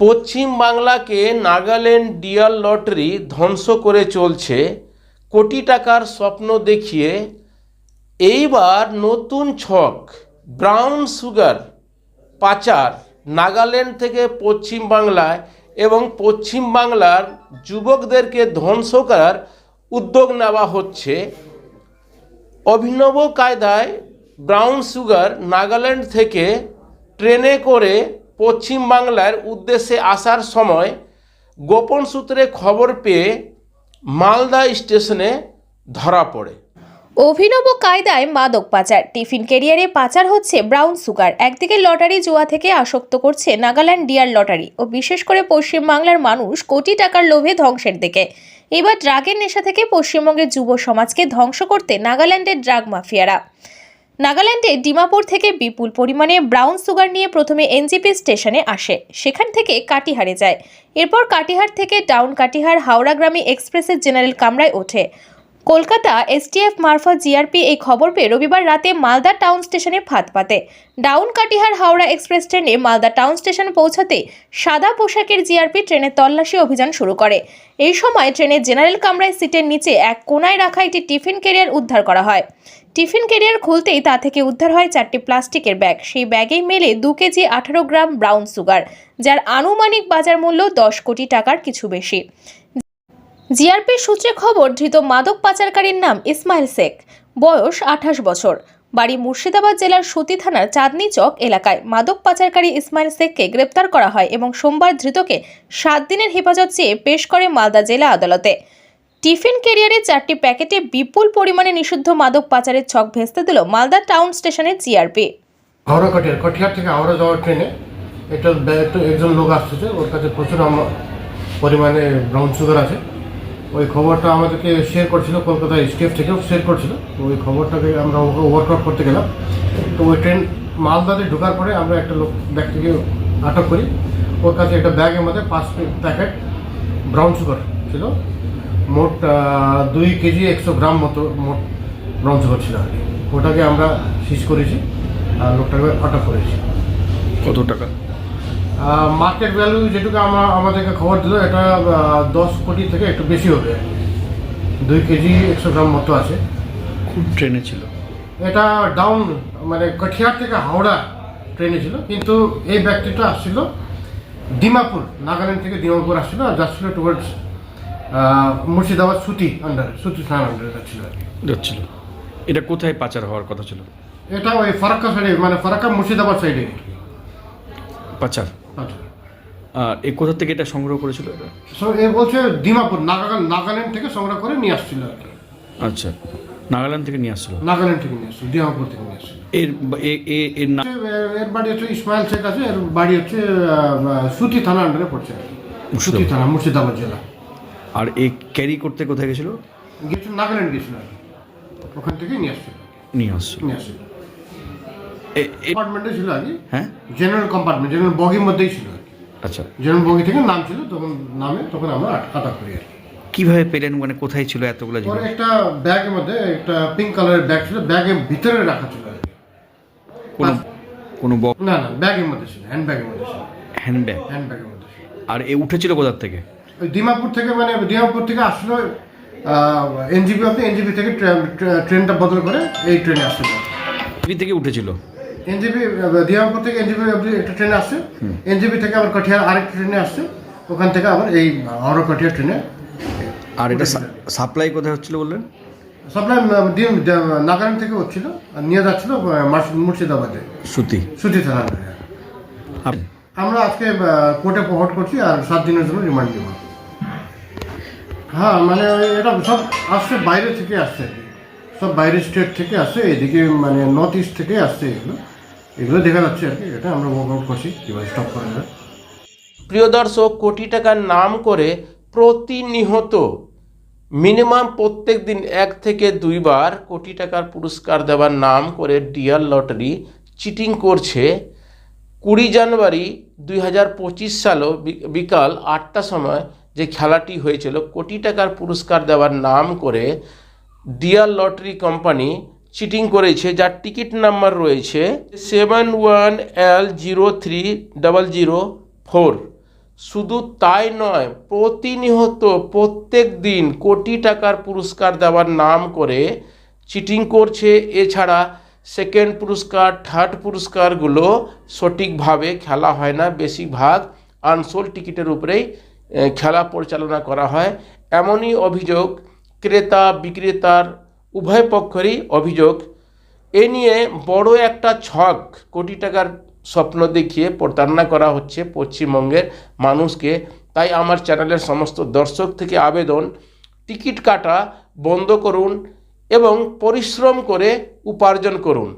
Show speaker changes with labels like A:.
A: পশ্চিম বাংলাকে Nagaland deal lottery ধ্বংস করে চলছে কোটি টাকার স্বপ্ন দেখিয়ে। এইবার নতুন ছক ব্রাউন সুগার পাচার নাগাল্যান্ড থেকে পশ্চিম বাংলায় এবং পশ্চিম বাংলার যুবকদেরকে ধ্বংস করার উদ্যোগ নেওয়া হচ্ছে। অভিনব কায়দায় ব্রাউন সুগার নাগাল্যান্ড থেকে ট্রেনে করে পশ্চিম বাংলার উদ্দেশ্যে আসার সময় গোপন সূত্রে খবর পেয়ে মালদা স্টেশনে ধরা পড়ে।
B: অভিনব কায়দায় মাদক পাচার। টিফিন কেরিয়ারে পাচার হচ্ছে ব্রাউন সুগার। একদিকে লটারি জুয়া থেকে আসক্ত করছে নাগাল্যান্ড ডিয়ার লটারি ও বিশেষ করে পশ্চিমবাংলার মানুষ কোটি টাকার লোভে ধ্বংসের দিকে। এবার ড্রাগের নেশা থেকে পশ্চিমবঙ্গের যুব সমাজকে ধ্বংস করতে নাগাল্যান্ডের ড্রাগ মাফিয়ারা। নাগাল্যান্ডে ডিমাপুর থেকে বিপুল পরিমাণে ব্রাউন সুগার নিয়ে প্রথমে এনজিপি স্টেশনে আসে। সেখান থেকে কাটিহারে যায়। এরপর কাটিহার থেকে ডাউন কাটিহার হাওড়াগ্রামী এক্সপ্রেসের জেনারেল কামরায় ওঠে। কলকাতা এসটিএফ মারফত জিআরপি এই খবর পেয়ে রবিবার রাতে মালদা টাউন স্টেশনে ফাঁদ পাতে। ডাউন কাটিহার হাওড়া এক্সপ্রেস ট্রেনে মালদা টাউন স্টেশন পৌঁছাতে সাদা পোশাকের জিআরপি ট্রেনের তল্লাশি অভিযান শুরু করে। এই সময় ট্রেনের জেনারেল কামরায় সিটের নিচে এক কোনায় রাখা একটি টিফিন ক্যারিয়ার উদ্ধার করা হয়। টিফিন ক্যারিয়ার খুলতেই তা থেকে উদ্ধার হয় চারটি প্লাস্টিকের ব্যাগ। সেই ব্যাগেই মেলে দু কেজি আঠারো গ্রাম ব্রাউন সুগার, যার আনুমানিক বাজার মূল্য দশ কোটি টাকার কিছু বেশি। জিআরপির সূত্রে খবর, ধৃত মাদক পাচারকারীর নাম ইসমাইল শেখ। বয়স আঠাশ বছর। বাড়ি মুর্শিদাবাদ জেলার সুতি থানার চাঁদনি চক এলাকায় মাদক পাচারকারী ইসমাইল শেখকে গ্রেপ্তার করা হয় এবং সোমবার ধৃতকে সাত দিনের হেফাজত চেয়ে পেশ করে মালদা জেলা আদালতে। টিফিন ক্যারিয়ারে চারটি প্যাকেটে বিপুল পরিমাণে নিষিদ্ধ মাদক পাচারের ছক ভেস্তে দিল মালদা টাউন স্টেশনের জিআরপি।
C: থেকে যাওয়ার ট্রেনে একটা একজন লোক আসতেছে ওর কাছে প্রচুর পরিমাণে ব্রাউন সুগার আছে। ওই খবরটা আমাদেরকে শেয়ার করছিল কলকাতা স্টেফ থেকেও শেয়ার করছিল। তো ওই খবরটাকে আমরা ওয়ার্কআউট করতে গেলাম। তো ওই ট্রেন মালদাতে ঢোকার পরে আমরা একটা লোক, ব্যক্তিকে আটক করি। ওর কাছে একটা ব্যাগের মধ্যে পাঁচ প্যাকেট ব্রাউন সুগার ছিল। মোট দুই কেজি একশো গ্রাম মতো, মোট ব্রাউন সুগার ছিল আর কি। ওটাকে আমরা সিজ করেছি আর লোকটাকে আটক করেছি।
D: কত টাকা?
C: মার্কেট ভ্যালু যেটুকু আমরা আমাদেরকে খবর দিল এটা দশ কোটি থেকে একটু বেশি হবে। দুই কেজি একশো গ্রাম মতো আছে।
D: খুব ট্রেনে ছিল।
C: এটা ডাউন মানে কঠিয়ার থেকে হাওড়া ট্রেনে ছিল। কিন্তু এই ব্যক্তিটা আসছিল ডিমাপুর নাগাল্যান্ড থেকে ডিমাপুর আসছিল আর যাচ্ছিল টুয়ার্ডস মুর্শিদাবাদ সুতি আন্ডার সুতি থানার আন্ডারে যাচ্ছিল
D: যাচ্ছিল। এটা কোথায় পাচার হওয়ার কথা ছিল?
C: এটা ওই ফারাক্কা সাইডে মানে ফারাক্কা মুর্শিদাবাদ সাইডে
D: পাচার? এ কোথা থেকে এটা সংগ্রহ করেছিল এটা?
C: এ বলছে ডিমাপুর নাগাল্যান্ড নাগাল্যান্ড থেকে সংগ্রহ করে নিয়ে আসছিল আর কি।
D: আচ্ছা। নাগাল্যান্ড থেকে নিয়ে আসছিল?
C: নাগাল্যান্ড থেকে নিয়ে আসছিল ডিমাপুর থেকে নিয়ে আসছিল।
D: এর এর নাম
C: এর বাড়ি হচ্ছে ইসমাইল শেখ আছে এর বাড়ি হচ্ছে সুতি থানা আন্ডারে পড়ছে সুতি থানা মুর্শিদাবাদ জেলা।
D: আর এ ক্যারি করতে কোথায় গেছিল?
C: গেছিল নাগাল্যান্ড গেছিল ওখান থেকে নিয়ে আসছিল
D: নিয়ে আসছিল।
C: নিয়ে আসছিল। কম্পার্টমেন্টে ছিল কি।
D: হ্যাঁ?
C: জেনারেল কম্পার্টমেন্ট জেনারেল বগির মধ্যেই ছিল
D: আচ্ছা।
C: জেনারেল বগি থেকে নাম ছিল তখন নামে তখন আমরা আট- আটক করি আর কি।
D: কীভাবে পেলেন? মানে কোথায় ছিল এতগুলো জিনিস?
C: একটা ব্যাগের মধ্যে একটা পিঙ্ক কালারের ব্যাগ ছিল ব্যাগের ভিতরে রাখা ছিল
D: কোনো কোনো
C: না না ব্যাগের মধ্যে ছিল হ্যান্ড ব্যাগের মধ্যে ছিল।
D: হ্যান্ডব্যাগ
C: হ্যান্ড ব্যাগের মধ্যে ছিল।
D: আর এ উঠেছিল কোথার থেকে?
C: ওই ডিমাপুর থেকে মানে ডিমাপুর থেকে আসলো এনজিপি অব্দি এনজিপি থেকে ট্রে- ট্রে- ট্রেনটা বদল করে এই ট্রেনে আসছিল
D: টিভি থেকে উঠেছিল?
C: এনজিপি দিয়ামপুর থেকে এনজিপি অব্দি একটা ট্রেনে আসছে। এনজিপি থেকে আবার কঠিয়ার আরেকটা ট্রেনে আসছে। ওখান থেকে আবার এই হাওড়া কঠিয়ার ট্রেনে
D: আর এটা সাপ্লাই কোথায় হচ্ছিল বললেন?
C: সাপ্লাই নাগাল্যান্ড থেকে হচ্ছিল। আর নিয়ে যাচ্ছিল মুর্শিদাবাদে।
D: সুতি।
C: সুতি থানা
D: আপ-
C: আমরা আজকে কোর্টে প্রহট করছি আর সাত দিনের জন্য রিমান্ড নেব হ্যাঁ মানে এটা সব আসছে বাইরে থেকে আসছে। সব বাইরের স্টেট থেকে আসছে এদিকে মানে নর্থ ইস্ট থেকে আসছে এগুলো। এগুলো দেখা যাচ্ছে আর কি এটা আমরা ওয়ার্কআউট করছি কীভাবে স্টপ করা
A: প্রিয় দর্শক, কোটি টাকার নাম করে প্রতিনিহত মিনিমাম প্রত্যেক দিন এক থেকে দুইবার কোটি টাকার পুরস্কার দেওয়ার নাম করে ডিয়ার লটারি চিটিং করছে। কুড়ি জানুয়ারি দুই হাজার পঁচিশ সালও বিকাল আটটা সময় যে খেলাটি হয়েছিল, কোটি টাকার পুরস্কার দেওয়ার নাম করে ডিয়ার লটারি কোম্পানি চিটিং করেছে, যার টিকিট নাম্বার রয়েছে seven one L zero three double zero four শুধু তাই নয় প্রতিনিয়ত প্রত্যেক দিন কোটি টাকার পুরস্কার দেওয়ার নাম করে চিটিং করছে। এছাড়া সেকেন্ড পুরস্কার থার্ড পুরস্কারগুলো সঠিকভাবে খেলা হয় না। বেশিরভাগ আনসোল টিকিটের উপরেই খেলা পরিচালনা করা হয়। এমনই অভিযোগ ক্রেতা বিক্রেতার উভয় পক্ষেরই অভিযোগ। এ নিয়ে বড় একটা ছক কোটি টাকার স্বপ্ন দেখিয়ে প্রতারণা করা হচ্ছে পশ্চিমবঙ্গের মানুষকে। তাই আমার চ্যানেলের সমস্ত দর্শক থেকে আবেদন, টিকিট কাটা বন্ধ করুন এবং পরিশ্রম করে উপার্জন করুন।